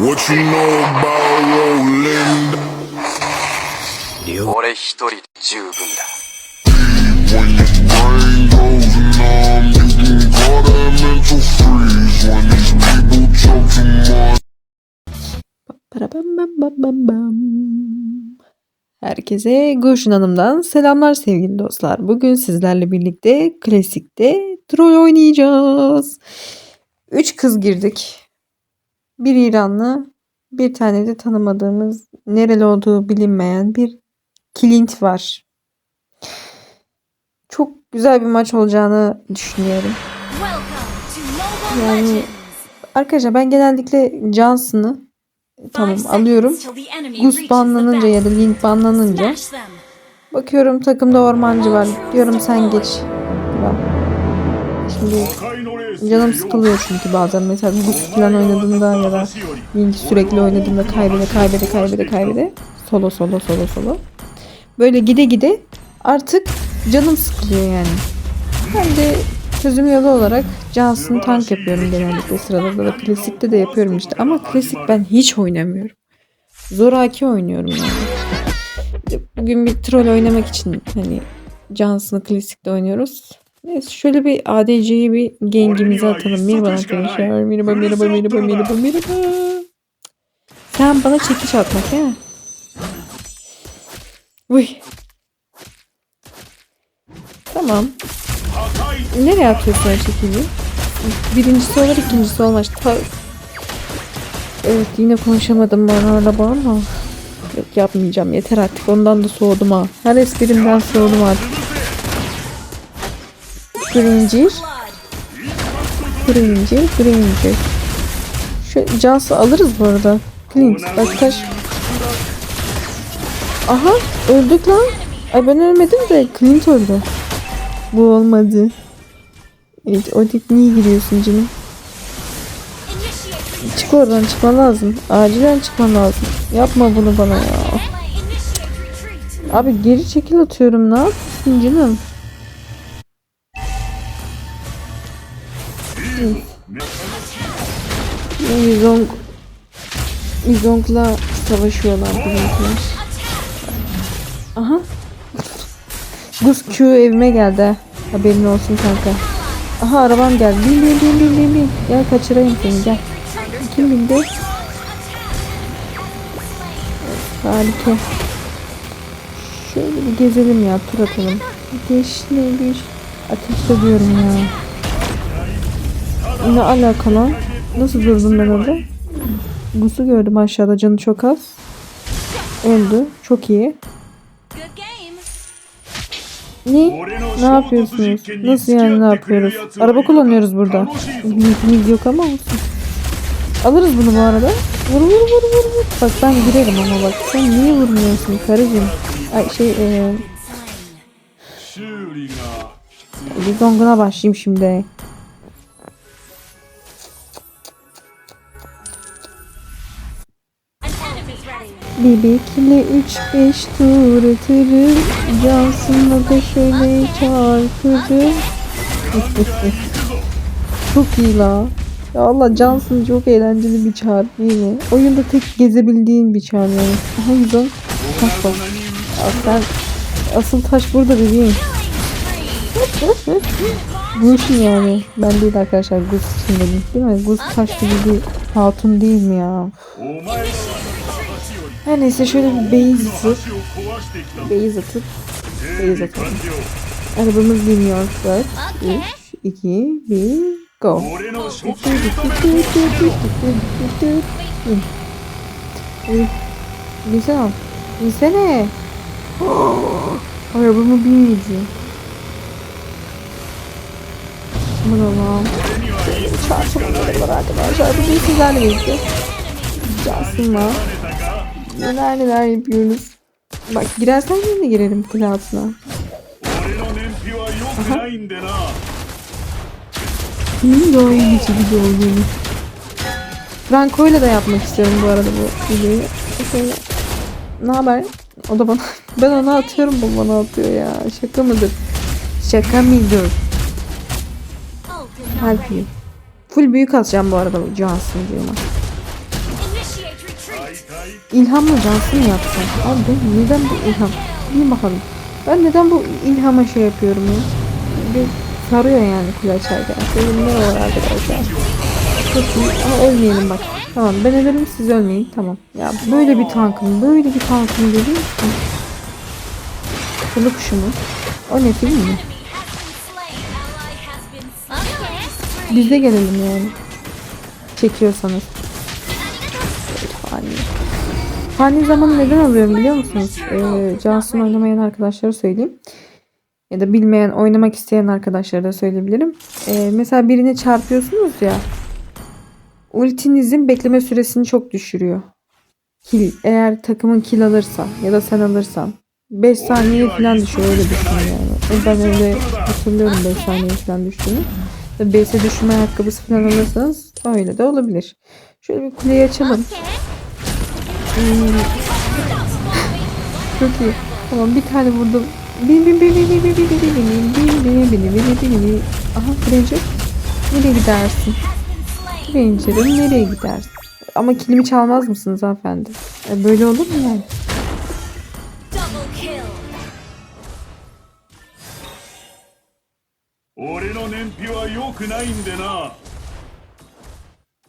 What you know about rolling? 俺一人で十分だ When your brain goes numb, you can call that mental freeze. When these people talk too much. Para bam bam bam bam bam. Herkese Gülşin Hanım'dan selamlar sevgili dostlar. Bugün sizlerle birlikte klasikte troll oynayacağız. Üç kız girdik. Bir İranlı, bir tane de tanımadığımız, nereli olduğu bilinmeyen bir Clint var. Çok güzel bir maç olacağını düşünüyorum. Yani arkadaşlar ben genellikle Johnson'ı tamam Five alıyorum. Gus banlanınca ya da. Link banlanınca bakıyorum takımda ormancı var. Diyorum sen geç. Şimdi canım sıkılıyor çünkü bazen mesela Gus falan oynadığımda ya da Link sürekli oynadığımda kaybede kaybede kaybede kaybede solo solo solo solo. Böyle gide gide artık canım sıkılıyor yani. Ben de çözüm yolu olarak Johnson tank yapıyorum genellikle sıralarda da klasikte de yapıyorum işte ama klasik ben hiç oynamıyorum. Zoraki oynuyorum yani. Bugün bir troll oynamak için hani Johnson'ı klasikte oynuyoruz. Neyse şöyle bir ADC'yi bir gengimize atalım. Merhaba arkadaşlar. Merhaba merhaba merhaba merhaba merhaba. Sen bana çekiş atmak ya. Uy. Tamam. Nereye atıyorsun o çekimi? Birincisi olur, ikincisi olmaz. Ta- Evet yine konuşamadım ben araba ama yok yapmayacağım yeter artık ondan da soğudum ha. Her esprimden soğudum artık. Grincir. Grincir, Grincir. Şu Cansı alırız bu arada. Clint bak taş. Aha öldük lan. Ay ben ölmedim de Clint öldü. Bu olmadı. Evet Odik niye giriyorsun canım? Çık oradan çıkman lazım. Acilen çıkman lazım. Yapma bunu bana ya. Abi geri çekil atıyorum. Ne yapıyorsun canım? Yuzong Yuzong'la savaşıyorlar bizimkiler. Aha. Gus Q evime geldi. Haberin olsun kanka. Aha arabam geldi. Bin bin bin bin bin bin. Gel kaçırayım seni gel. Kim bindi? Harika. Şöyle bir gezelim ya tur atalım. Geç ne bir ateş ediyorum ya. Ne alaka lan? Nasıl durdum ben orada? Gus'u gördüm aşağıda canı çok az. Öldü. Çok iyi. Ne? Ne yapıyorsunuz? Nasıl yani ne yapıyoruz? Araba kullanıyoruz burada. Linkimiz yok ama olsun. Alırız bunu bu arada. Vur vur vur vur vur. Bak ben girerim ama bak. Sen niye vurmuyorsun karıcığım? Ay şey e, bir zonguna başlayayım şimdi. Ready. Bebekle 3-5 tur atarım. Cansın'la da şöyle çarpırım. çok iyi la. Ya Allah Johnson çok eğlenceli bir çağrı değil mi? Oyunda tek gezebildiğin bir çağrı yani. Aha güzel. Taş var. Ya sen asıl taş burada bebeğim. Gush yani. Ben değil arkadaşlar. Gus için dedim. Değil mi? Gus taş gibi bir hatun değil mi ya? Her neyse şöyle bir base atıp base atıp base atalım. Arabamız biniyor. 4, 3, 2, 1, go. Güzel. Binsene. Arabamı binmeyeceğim. Aman Allah'ım. Çarşımalarım var arkadaşlar. Bugün sizlerle birlikte. Cansın'la neler neler yapıyoruz. Bak girersen yine girelim kule altına. Kimin daha iyi geçici olduğunu. Franco'yla da yapmak istiyorum bu arada bu videoyu. Ne haber? O da bana, ben ona atıyorum bu bana atıyor ya. Şaka mıdır? Şaka mıdır? Help you. Full büyük atacağım bu arada bu Johnson diyorum. Initiate ilhamla mu yapsam? Abi neden bu ilham? Bir bakalım. Ben neden bu ilhama şey yapıyorum ya? Bir sarıyor yani açarken. Benim ne var arkadaşlar? Çok iyi ama ölmeyelim bak. Tamam ben ölürüm siz ölmeyin. Tamam. Ya böyle bir tankım. Böyle bir tankım görüyor musun? Kılı kuşu mu? O ne film mi? Biz de gelelim yani. Çekiyorsanız. Fani. Fani zamanı neden alıyorum biliyor musunuz? Ee, Cansu'nun oynamayan arkadaşlara söyleyeyim. Ya da bilmeyen, oynamak isteyen arkadaşlara da söyleyebilirim. Ee, mesela birine çarpıyorsunuz ya. Ultinizin bekleme süresini çok düşürüyor. Kill, eğer takımın kill alırsa ya da sen alırsan 5 saniye falan düşüyor öyle düşünün yani. Ben öyle hatırlıyorum 5 saniye falan düştüğünü. Tabii base'e düşürme ayakkabısı falan alırsanız öyle de olabilir. Şöyle bir kuleyi açalım. Hmm. Çok iyi. Tamam bir tane vurdum. Bin bin bin bin bin bin bin bin bin bin bin bin bin bin bin bin Aha Granger. Nereye gidersin? Granger'ım nereye gidersin? Ama kilimi çalmaz mısınız hanımefendi? E, böyle olur mu yani? Double kill. 俺の燃費は良くないんでな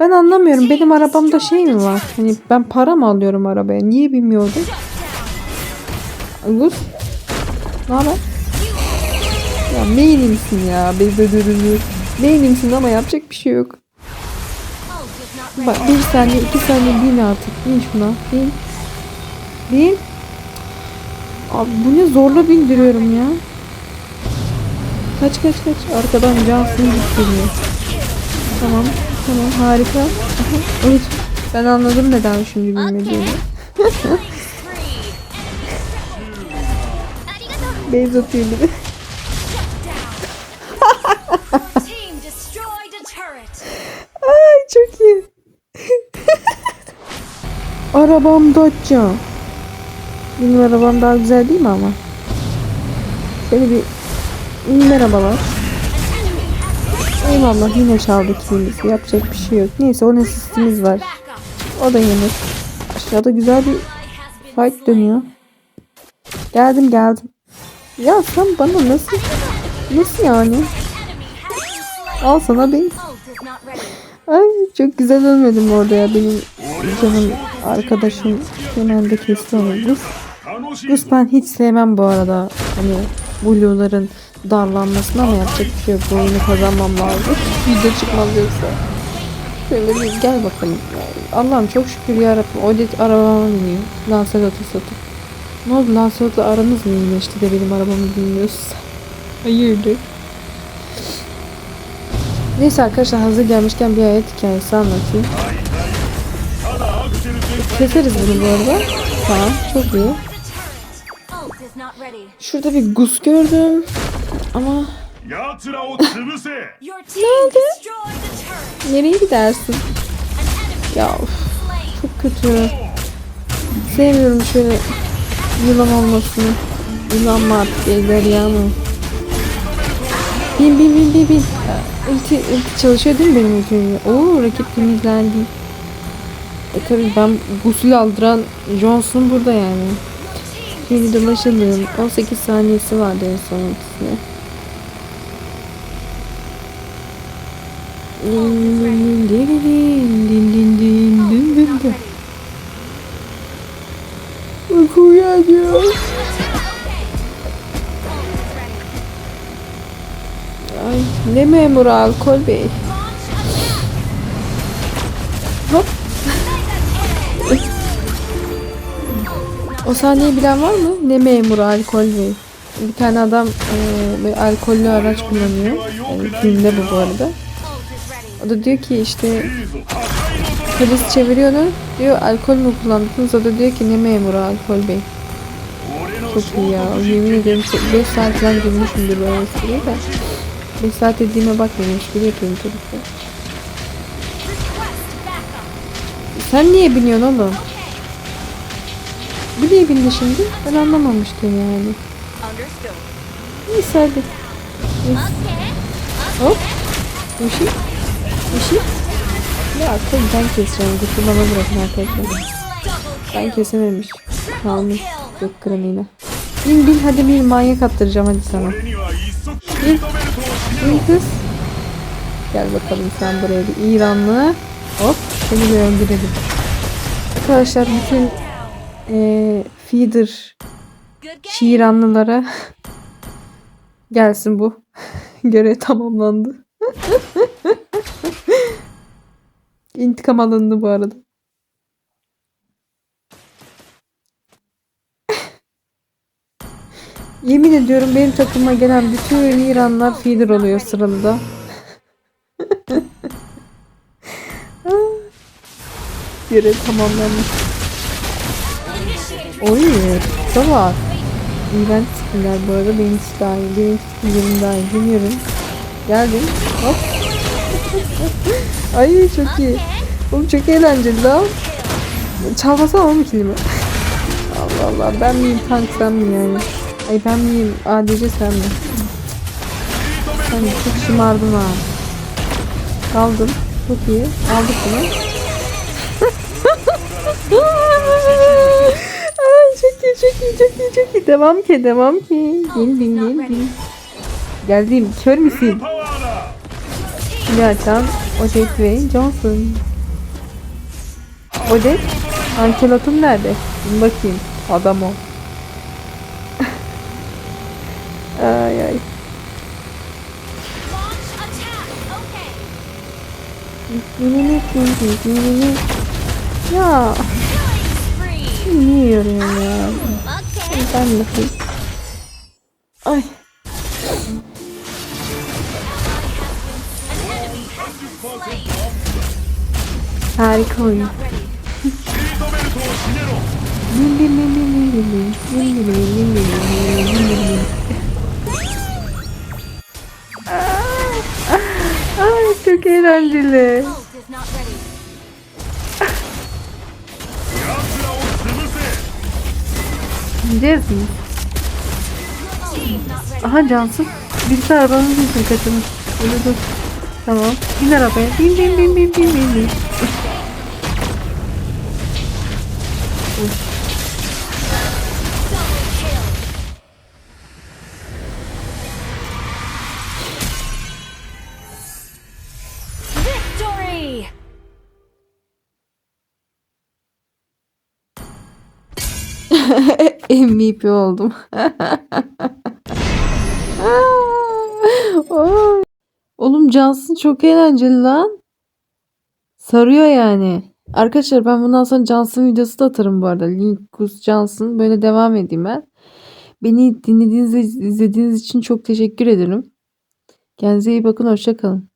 Ben anlamıyorum. Benim arabamda şey mi var? Hani ben para mı alıyorum arabaya? Niye bilmiyordum? Gus. Ne haber? Ya main'imsin ya. Bezedürünü. Main'imsin ama yapacak bir şey yok. Bak bir saniye iki saniye bin artık. Bin şuna. Bin. Bin. Abi bu ne zorla bindiriyorum ya. Kaç kaç kaç. Arkadan git geliyor. Tamam. Tamam harika. Evet. Ben anladım neden şimdi bilmediğini. Beyz atıyor turret. Ay çok iyi. Arabam Dacia. Benim arabam daha güzel değil mi ama? Şöyle bir merhabalar. Eyvallah yine çaldık iyimizi. Yapacak bir şey yok. Neyse onun asistimiz var. O da yenir. Aşağıda güzel bir fight dönüyor. Geldim geldim. Ya sen bana nasıl nasıl yani? Al sana ben. Ay çok güzel ölmedim orada ya benim canım arkadaşım genelde kesti onu. Gus, Gus ben hiç sevmem bu arada. Hani Blue'ların darlanmasına mı yapacak bir şey yok. Oyunu kazanmam lazım. Video çıkmaz yoksa. Şöyle bir gel bakalım. Allah'ım çok şükür yarabbim. Odette arabama biniyor. Lancelot'a satıp. Ne oldu Lancelot'la aranız mı iyileşti de benim arabamı bilmiyorsun Hayırdır? Neyse arkadaşlar hazır gelmişken bir hayat hikayesi anlatayım. Keseriz bunu bu arada. Tamam çok iyi. Şurada bir gus gördüm. Ama ne oldu? Nereye gidersin? Ya of, çok kötü. Sevmiyorum şöyle yılan olmasını. Yılan mı artık ejderha mı? Bin bin bin bin bin. Ulti, ulti çalışıyor değil mi benim ultimimle? Oo rakip temizlendi. E tabi ben gusül aldıran Johnson burada yani. Mini dolaşamıyorum. 18 saniyesi vardı en sonuncusuna. Uyku geliyor. Ay ne memur alkol bey. O sahneyi bilen var mı? Ne memuru alkollü? Bir tane adam e, alkollü araç kullanıyor. E, bu bu arada. O da diyor ki işte polis çeviriyor. Diyor alkol mü kullandınız? O da diyor ki ne memuru alkol bey. Çok iyi ya. Yemin ederim 5 saat falan girmişimdir böyle espriye de. 5 saat dediğime bakmayın. Espri yapıyorum tabii ki. Sen niye biniyorsun oğlum? Bu niye bindi şimdi? Ben anlamamıştım yani. Neyse hadi. Hop. Yeşil. Şey, şey. Yeşil. Ya tabii ben keseceğim. Güçlü bırakın arkadaşlar. Ben kesememiş. Kalmış. Yok kremiyle. Bin bin hadi bir manyak attıracağım hadi sana. Bin. Bin kız. Gel bakalım sen buraya bir İranlı. Hop. Seni bir öldürelim. Arkadaşlar bütün e, feeder şiiranlılara gelsin bu. Görev tamamlandı. İntikam alındı bu arada. Yemin ediyorum benim takıma gelen bütün İranlar feeder oluyor sıralıda. Görev tamamlanmış. Oy da var. İğrenç bu arada benim hiç daha iyi. Benim skinlerim daha Geldim. Hop. Ay çok iyi. Oğlum çok eğlenceli lan. Çalmasana oğlum kilimi. Allah Allah ben miyim tank sen mi yani? Ay ben miyim ADC sen mi? Sen çok şımardın ha. Kaldım. Çok iyi. Aldık bunu. iyi çok iyi çok iyi çok iyi. Devam ki devam ki. Gel bin gel bin. Geldim. Kör müsün? Birazdan Odette ve Johnson. Odette Ancelotum nerede? Dur bakayım. Adam o. ay ay. Ya. Niye yoruyorum ya? Ben bakayım. Ay. Harika oyun. Bin bin bin bin bin bin bin bin bin bin bin Gideceğiz mi? Aha cansız. Birisi arabanın yüzünü şey kaçırmış. Öyle dur. Tamam. Bin arabaya. Bin bin bin bin bin bin bin. MVP oldum. Oğlum Johnson çok eğlenceli lan. Sarıyor yani. Arkadaşlar ben bundan sonra Johnson videosu da atarım bu arada. Linkus Johnson böyle devam edeyim ben. Beni dinlediğiniz izlediğiniz için çok teşekkür ederim. Kendinize iyi bakın. Hoşçakalın.